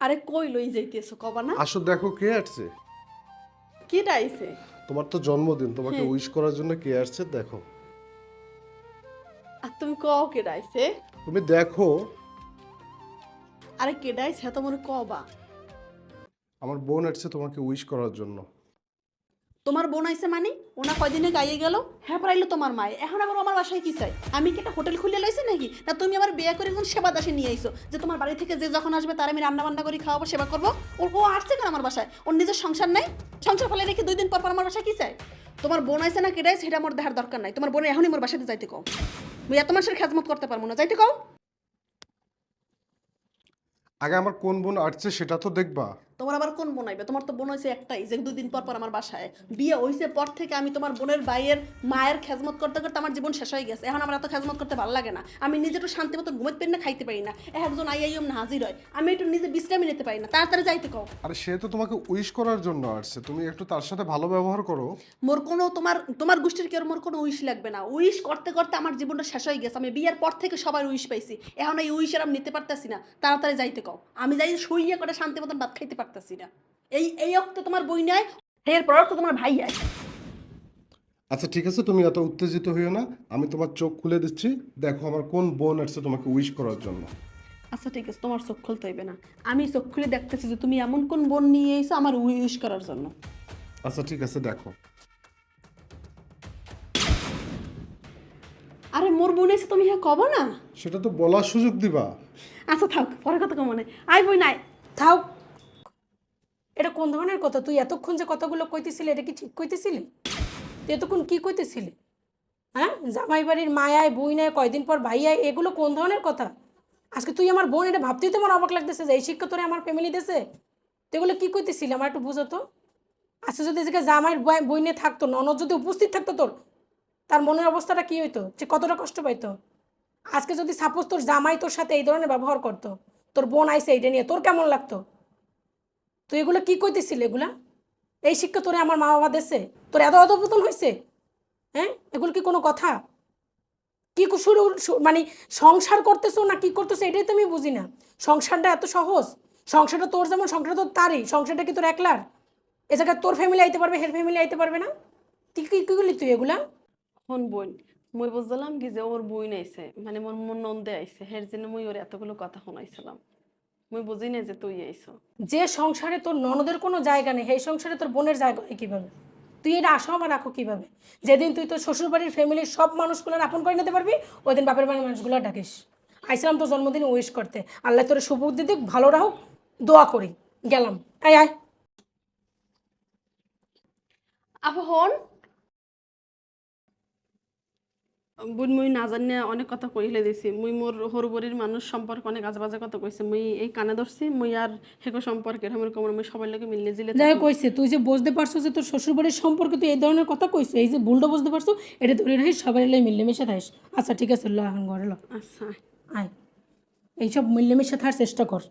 আরে কই লই যাইতেছো কবা না। আসো দেখো কে আসছে। কি ডাইছে তোমার তো জন্মদিন তোমাকে হ্যাঁ। উইশ করার জন্য কে আসছে দেখো। আর তুমি কও কে ডাইছে তুমি দেখো। আরে কে ডাইছে তো মনে কবা। আমার বোন আসছে তোমাকে উইশ করার জন্য। তোমার বোন আইছে মানে? ওনা কয়দিনে গাইয়ে গেল? হ্যাঁ পারাইলো তোমার মায়ে। এখন আবার আমার বাসায় কি চাই আমি কি একটা হোটেল খুলে লাইছি নাকি? না, তুমি আমার বিয়ে করে একজন সেবা দাসে নিয়ে আইছো, যে তোমার বাড়ি থেকে যে যখন আসবে তার আমি রান্না বান্না করে, খাওয়াবো, সেবা করব? ওর ও আসছে কেন আমার বাসায়? ওর নিজের সংসার নাই? সংসার ফলে রেখে দুই দিন পর পর আমার বাসায় কি চাই তোমার বোন আইছে না কেডাই, সেটা আমার দেখার দরকার নাই। তোমার বোনের এখনই আমার বাসাতে যাইতে কও। মুই এত মানুষের খেজমত করতে পারব না। যাইতে কও। আগে আমার কোন বোন আসছে সেটা তো দেখবা। তোমার আবার কোন বোন আইবে? তোমার তো বোন হয়েছে একটাই যে দুদিন পর পর আমার বাসায়। বিয়ে হইছে পর থেকে আমি তোমার বোনের ভাইয়ের মায়ের খেজমত করতে করতে আমার জীবন শেষ হয়ে গেছে। এখন আমার এত খেজমত করতে ভালো লাগে না। আমি নিজে একটু শান্তি মতো ঘুমাতে পারি না খাইতে পারি না। একজন আই আইম না হাজির হয়। আমি একটু নিজে বিশ্রামই নিতে পারি না। তাড়াতাড়ি যাইতে কও। আরে সে তো তোমাকে উইশ করার জন্য আসছে। তুমি একটু তার সাথে ভালো ব্যবহার করো। মোর কোনো তোমার তোমার গোষ্ঠীর কেউ মোর কোনো উইশ লাগবে না। উইশ করতে করতে আমার জীবনটা শেষ হয়ে গেছে। আমি বিয়ের পর থেকে সবার উইশ পাইছি। এখন এই উইশের আমি নিতে পারতেছি না। তাড়াতাড়ি যাইতে কও। আমি যাই শুইয়া করে শান্তি মতন ভাত খাইতে পারতাছি না। এই এই অক্তে তোমার বই নেয় এরপর তো তোমার ভাই আয় আচ্ছা ঠিক আছে তুমি এত উত্তেজিত হইও না আমি তোমার চোখ খুলে দিচ্ছি দেখো আমার কোন বোন আসছে তোমাকে উইশ করার জন্য। আচ্ছা ঠিক আছে তোমার চোখ খুলতে হইবে না। আমি চোখ খুলে দেখতেছি যে তুমি এমন কোন বোন নিয়ে এসো আমার উইশ করার জন্য। আচ্ছা ঠিক আছে দেখো। আরে মোর বোন এসে তুমি হ্যাঁ কব না? সেটা তো বলার সুযোগ দিবা। আচ্ছা থাক পরে কথা কমনে আই বই নাই থাও এটা কোন ধরনের কথা? তুই এতক্ষণ যে কথাগুলো কইতেছিলি, এটা কি ঠিক কইতেছিলি? তুই এতক্ষণ কী কইতেছিলি? হ্যাঁ? জামাই বাড়ির মায়ায় বই নেয় কয়দিন পর ভাইয়ায়, এগুলো কোন ধরনের কথা? আজকে তুই আমার বোন, এটা ভাবতেই তো আমার অবাক লাগতেছে যে এই শিক্ষা তোরে আমার ফ্যামিলি দেশে তো এগুলো কি কইতেছিলি? আমার একটু বুঝো তো। আজকে যদি এদিকে জামাইয়ের বই- নিয়ে থাকতো, ননদ যদি উপস্থিত থাকতো তোর, তার মনের অবস্থাটা কী হইতো? যে কতটা কষ্ট পাইতো? আজকে যদি সাপোজ তোর জামাই তোর সাথে এই ধরনের ব্যবহার করতো, তোর বোন আইসে এইটা নিয়ে, তোর কেমন লাগতো? তুই এগুলো কি কইতেছিলি এগুলা? এই শিক্ষা তোরে আমার মা বাবা দেশে তোর এত অধপতন হয়েছে হ্যাঁ? এগুলো কি কোনো কথা? কি শুরু মানে সংসার করতেছো না কি করতেছো এটাই তো আমি বুঝি না। সংসারটা এত সহজ। সংসারটা তোর যেমন, সংসারটা তোর তারই। সংসারটা কি তোর একলার? এ জায়গায় তোর ফ্যামিলি আইতে পারবে, হের ফ্যামিলি আইতে পারবে না? তুই কি কি করলি তুই এগুলা? হন বোন, মই বুঝলাম কি যে ওর বই নাইছে মানে মোর মন নন্দে আইছে। হের জন্য মুই ওর এতগুলো কথা শোনাইছিলাম। মুই বুঝি না যে তুই আইছো যে সংসারে তোর ননদের কোনো জায়গা নেই সেই সংসারে তোর বোনের জায়গা হয় কীভাবে? তুই এটা আশা বা রাখো কীভাবে? যেদিন তুই তোর শ্বশুরবাড়ির ফ্যামিলির সব মানুষগুলো আপন করে নিতে পারবি ওই দিন বাপের বাড়ির মানুষগুলো ডাকিস। আইসলাম তোর জন্মদিন উইশ করতে। আল্লাহ তোর সুবুদ্ধি দিক ভালো রাখুক দোয়া করি। গেলাম। আয় আয়। আপু হন বুন মুই না জানি অনেক কথা কইলে দিছি। মুই মোর হরবরির মানুষ সম্পর্কে অনেক আজে বাজে কথা কইছে। মুই এই কানে ধরছি মুই আর হেকো সম্পর্কে এরকম কোমর মুই সবার লোকে মিললে জিলে যাই কইছে তুই যে বুঝতে পারছ যে তোর শ্বশুরবাড়ির সম্পর্কে তুই এই ধরনের কথা কইছো এই যে ভুলটা বুঝতে পারছ এটা ধরে রাখিস সবাই এলাই মিলেমিশে থাকিস। আচ্ছা ঠিক আছে ল এখন ঘরে ল। আচ্ছা। আয়। এইসব মিলেমিশে থাকার চেষ্টা কর।